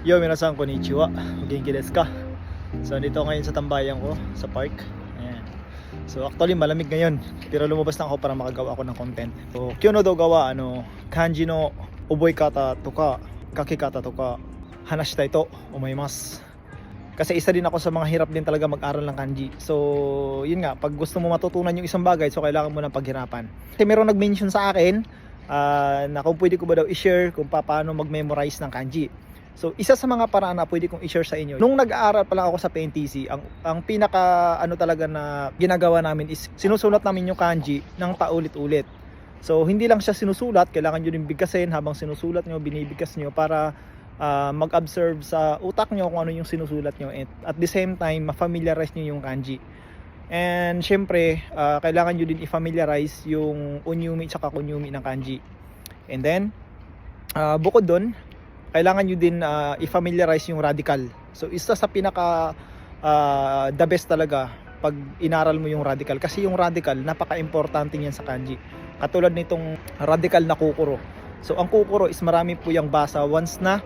Yo, minasan konnichiwa. Genki desu ka? So, dito ngayon sa tambayan ko, sa park. Ayan. So, actually, malamig ngayon. Pero lumabas na ako para makagawa ako ng content. So, kyo no gawa, ano, kanji no uboi kata to ka, kaki kata to ka, hanashitai to omoimasu. Kasi isa din ako sa mga hirap din talaga mag-aral ng kanji. So, yun nga, pag gusto mo matutunan yung isang bagay, so kailangan mo ng paghirapan. Kasi meron nag-mention sa akin, ah, na kung pwede ko ba daw i-share kung pa- paano mag-memorize ng kanji. So, isa sa mga paraan na pwede kong i-share sa inyo. Nung nag-aaral pa lang ako sa PNTC, ang, ang pinaka ano talaga na ginagawa namin is sinusulat namin yung kanji ng paulit-ulit. So, hindi lang siya sinusulat, kailangan nyo din bigkasin habang sinusulat nyo, binibigkas nyo para ah, mag-observe sa utak nyo kung ano yung sinusulat nyo at at the same time ma-familiarize nyo yung kanji and syempre ah, kailangan nyo din i-familiarize yung unyumi at kunyumi ng kanji and then ah, bukod doon kailangan nyo din ah, i-familiarize yung radical so isa sa pinaka ah, the best talaga pag inaral mo yung radical kasi yung radical napaka-importante niyan sa kanji katulad nitong radical na kukuro so ang kukuro is marami po yung basa once na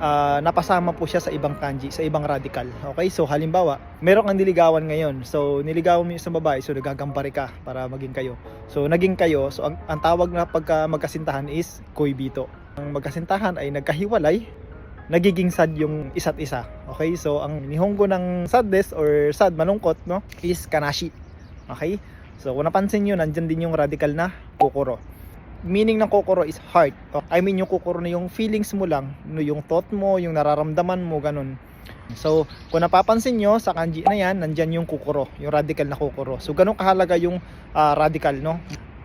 ah, napasama po siya sa ibang kanji, sa ibang radical. Okay? So halimbawa, meron kang niligawan ngayon. So niligawan mo yung isang babae, so nagagambari ka para maging kayo. So naging kayo, so ang, ang tawag na pagka magkasintahan is koibito. Ang magkasintahan ay nagkahiwalay, nagiging sad yung isa't isa. Okay? So ang nihongo ng sadness or sad, malungkot, no, is kanashi. Okay? So kung napansin nyo, nandyan din yung radical na kokoro meaning ng kokoro is heart. I mean yung kokoro na yung feelings mo lang, no, yung thought mo, yung nararamdaman mo, ganun. So, kung napapansin nyo sa kanji na yan, nandyan yung kokoro, yung radical na kokoro. So, ganun kahalaga yung ah, radical, no?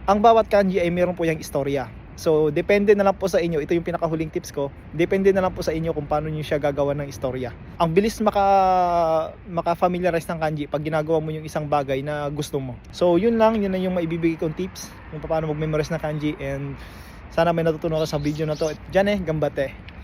Ang bawat kanji ay meron po yung istorya. So, depende na lang po sa inyo. Ito yung pinakahuling tips ko. Depende na lang po sa inyo kung paano nyo siya gagawa ng istorya. Ang bilis maka, maka-familiarize ng kanji pag ginagawa mo yung isang bagay na gusto mo. So, yun lang. Yun na yung maibibigay kong tips kung paano mag-memorize ng kanji. And sana may natutunan ka sa video na to. Diyan eh, gambate.